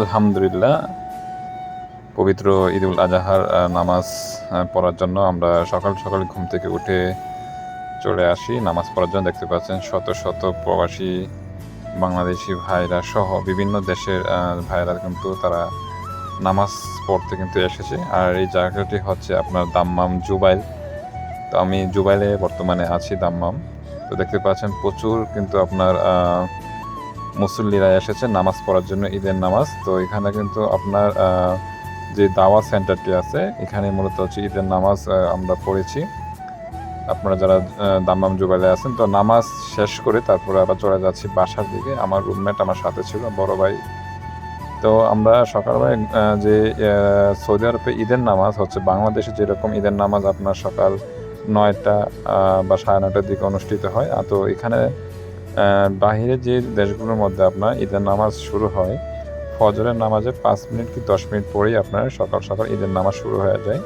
আলহামদুলিল্লাহ, পবিত্র ঈদ উল আজহার নামাজ পড়ার জন্য আমরা সকাল সকাল ঘুম থেকে উঠে চলে আসি। নামাজ পড়ার জন্য দেখতে পাচ্ছেন শত শত প্রবাসী বাংলাদেশি ভাইরা সহ বিভিন্ন দেশের ভাইরা কিন্তু তারা নামাজ পড়তে কিন্তু এসেছে। আর এই জায়গাটি হচ্ছে আপনার দাম্মাম জুবাইল। তো আমি জুবাইলে বর্তমানে আছি দাম্মাম। তো দেখতে পাচ্ছেন প্রচুর কিন্তু আপনার মুসল্লিরা এসেছে নামাজ পড়ার জন্য ঈদের নামাজ। তো এখানে কিন্তু আপনার যে দাওয়া সেন্টারটি আছে এখানে মূলত হচ্ছে ঈদের নামাজ আমরা পড়েছি। আপনারা যারা আহ, দাম্মাম জুবাইলে আছেন তো নামাজ শেষ করে তারপরে আবার চলে যাচ্ছি বাসার দিকে। আমার রুমমেট আমার সাথে ছিল বড় ভাই। তো আমরা সকালবেলায় যে সৌদি আরবে ঈদের নামাজ হচ্ছে বাংলাদেশে যেরকম ঈদের নামাজ আপনার সকাল নয়টা বা সাড়ে নয়টার দিকে অনুষ্ঠিত হয় তো এখানে বাহিরে যে দেশগুলোর মধ্যে আপনার ঈদের নামাজ শুরু হয়, ফজরের নামাজে পাঁচ মিনিট কি দশ মিনিট পরেই আপনার সকাল সকাল ঈদের নামাজ শুরু হয়ে যায়।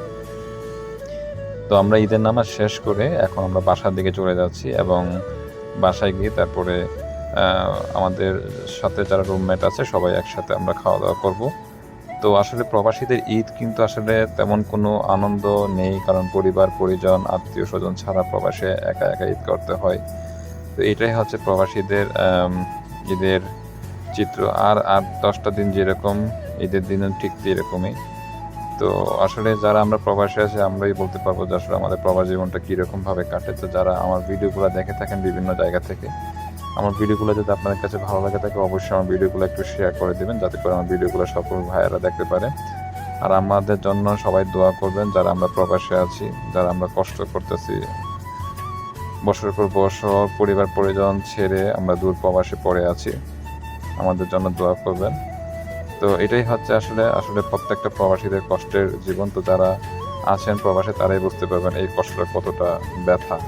তো আমরা ঈদের নামাজ শেষ করে এখন আমরা বাসার দিকে চলে যাচ্ছি এবং বাসায় গিয়ে তারপরে আমাদের সাথে যারা রুমমেট আছে সবাই একসাথে আমরা খাওয়া দাওয়া করব। তো আসলে প্রবাসীদের ঈদ কিন্তু আসলে তেমন কোনো আনন্দ নেই কারণ পরিবার, পরিজন আত্মীয় স্বজন ছাড়া প্রবাসে একা একা ঈদ করতে হয়। তো এটাই হচ্ছে প্রবাসীদের ঈদের চিত্র। আর আট দশটা দিন যেরকম, ঈদের দিনও ঠিক এরকমই তো আসলে যারা আমরা প্রবাসে আছি, আমরাই বলতে পারব যে আসলে আমাদের প্রবাস জীবনটা কীরকমভাবে কাটে। তো যারা আমার ভিডিওগুলো দেখে থাকেন বিভিন্ন জায়গা থেকে, আমার ভিডিওগুলো যদি আপনাদের কাছে ভালো লাগে থাকে, অবশ্যই আমার ভিডিওগুলো একটু শেয়ার করে দেবেন, যাতে করে আমার ভিডিওগুলো সকল ভাইয়েরা দেখতে পারে। আর আমাদের জন্য সবাই দোয়া করবেন, যারা আমরা প্রবাসে আছি, যারা আমরা কষ্ট করতেছি বছরের পর বছর পরিবার পরিজন ছেড়ে আমরা দূর প্রবাসে পড়ে আছি। আমাদের জন্য দোয়া করবেন। তো এটাই হচ্ছে আসলে আসলে প্রত্যেকটা প্রবাসীদের কষ্টের জীবন। তো যারা আছেন প্রবাসে, তারাই বুঝতে পারবেন এই কষ্টটা কতটা ব্যথা।